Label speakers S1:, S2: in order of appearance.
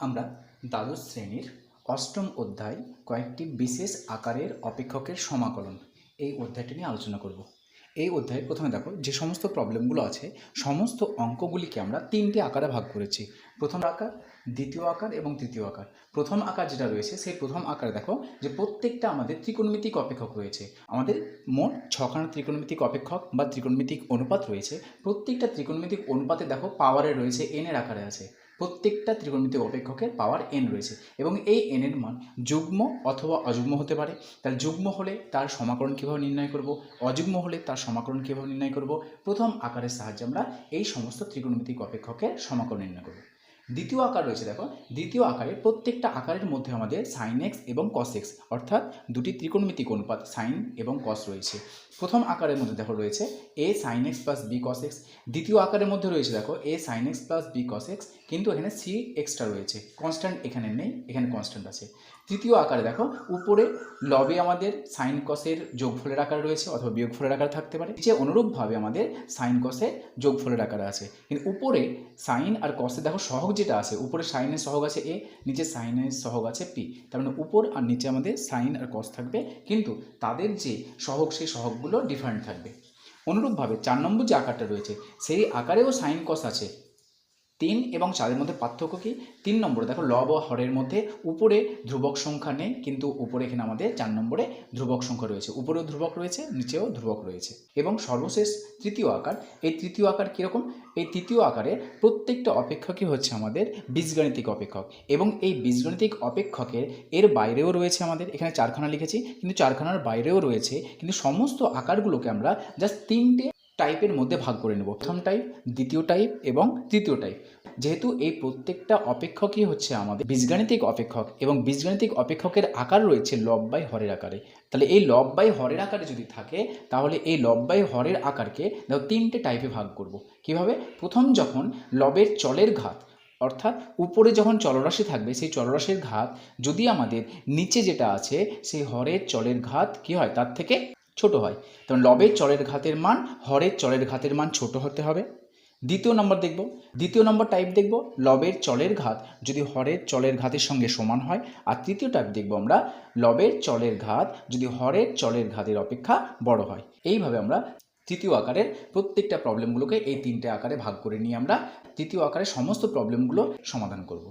S1: আমরা দ্বাদশ শ্রেণির অষ্টম অধ্যায় কয়েকটি বিশেষ আকারের অপেক্ষকের সমাকলন এই অধ্যায়টি নিয়ে আলোচনা করব। এই অধ্যায়ে প্রথমে দেখো যে সমস্ত প্রবলেমগুলো আছে, সমস্ত অঙ্কগুলিকে আমরা তিনটি আকারে ভাগ করেছি। প্রথম আকার, দ্বিতীয় আকার এবং তৃতীয় আকার। প্রথম আকার যেটা রয়েছে, সেই প্রথম আকারে দেখো যে প্রত্যেকটা আমাদের ত্রিকোণমিতিক অপেক্ষক রয়েছে। আমাদের মোট ছখানা ত্রিকোণমিতিক অপেক্ষক বা ত্রিকোণমিতিক অনুপাত রয়েছে। প্রত্যেকটা ত্রিকোণমিতিক অনুপাতে দেখো পাওয়ারে রয়েছে এনের আকারে আছে। প্রত্যেকটা ত্রিকোণমিতিক অপেক্ষকের পাওয়ার এন রয়েছে এবং এই এনের মান যুগ্ম অথবা অযুগ্ম হতে পারে। তার যুগ্ম হলে তার সমাকরণ কীভাবে নির্ণয় করব? অযুগ্ম হলে তার সমাকরণ কীভাবে নির্ণয় করব? প্রথম আকারের সাহায্যে আমরা এই সমস্ত ত্রিকোণমিতিক অপেক্ষকের সমাকরণ নির্ণয় করব। দ্বিতীয় আকার রয়েছে, দেখো। দ্বিতীয় আকারে প্রত্যেকটা আকারের মধ্যে আমাদের সাইন এক্স এবং কস এক্স অর্থাৎ দুটি ত্রিকোণমিতিক অনুপাত সাইন এবং কস রয়েছে। প্রথম আকারের মধ্যে দেখো রয়েছে a sine x plus b cos x দ্বিতীয় আকারের মধ্যে রয়েছে দেখো a sine x plus b cos x কিন্তু এখানে সি এক্সটা রয়েছে। কনস্ট্যান্ট এখানে নেই, এখানে কনস্ট্যান্ট আছে। তৃতীয় আকারে দেখো, উপরে লবে আমাদের সাইন কসের যোগফলের আকার রয়েছে অথবা বিয়োগফলের আকার থাকতে পারে। যে অনুরূপভাবে আমাদের সাইন কসের যোগফলের আকারে আছে। কিন্তু উপরে সাইন আর কসে দেখো সহগ যেটা আছে, উপরে সাইনের সহগ আছে এ নিচে সাইনের সহগ আছে পি তার মানে উপর আর নিচে আমাদের সাইন আর কস থাকবে, কিন্তু তাদের যে সহগ, সেই সহগগুলো ডিফারেন্ট থাকবে। অনুরূপভাবে চার নম্বর যে আকারটা রয়েছে, সেই আকারেও সাইন কস আছে। তিন এবং চারের মধ্যে পার্থক্য কি? তিন নম্বরে, দেখো, লব হরের মধ্যে উপরে ধ্রুবক সংখ্যা নেই, কিন্তু উপরে এখানে আমাদের চার নম্বরে ধ্রুবক সংখ্যা রয়েছে। উপরেও ধ্রুবক রয়েছে, নিচেও ধ্রুবক রয়েছে। এবং সর্বশেষ তৃতীয় আকার, এই তৃতীয় আকার কীরকম? এই তৃতীয় আকারে প্রত্যেকটা অপেক্ষকই হচ্ছে আমাদের বীজগাণিতিক অপেক্ষক। এবং এই বীজগাণিতিক অপেক্ষকের, এর বাইরেও রয়েছে আমাদের, এখানে চারখানা লিখেছি, কিন্তু চারখানার বাইরেও রয়েছে, কিন্তু সমস্ত আকারগুলোকে আমরা জাস্ট তিনটে টাইপের মধ্যে ভাগ করে নেব। প্রথম টাইপ দ্বিতীয় টাইপ এবং তৃতীয় টাইপ যেহেতু এই প্রত্যেকটা অপেক্ষকই হচ্ছে আমাদের বীজগাণিতিক অপেক্ষক এবং বীজগাণিতিক অপেক্ষকের আকার রয়েছে লব বাই হরের আকারে। তাহলে এই লব বাই হরের আকারে যদি থাকে, তাহলে এই লব বাই হরের আকারকে দেখো তিনটে টাইপে ভাগ করব। কীভাবে? প্রথম যখন লবের চলের ঘাত, অর্থাৎ উপরে যখন চলরাশি থাকবে, সেই চলরাশির ঘাত যদি আমাদের নিচে যেটা আছে, সেই হরের চলের ঘাত কি হয়? তার থেকে ছোট হয়। তখন লবের চলের ঘাতের মান, হরের চলের ঘাতের মান ছোট হতে হবে। দ্বিতীয় নম্বর দেখব। দ্বিতীয় নম্বর টাইপ দেখব। লবের চলের ঘাত যদি হরের চলের ঘাতের সঙ্গে সমান হয়, আর তৃতীয় টাইপ দেখব আমরা লবের চলের ঘাত যদি হরের চলের ঘাতের অপেক্ষা বড় হয়। এইভাবে আমরা তৃতীয় আকারের প্রত্যেকটা প্রবলেমগুলোকে এই তিনটে আকারে ভাগ করে নিয়ে আমরা তৃতীয় আকারের সমস্ত প্রবলেমগুলো সমাধান করব।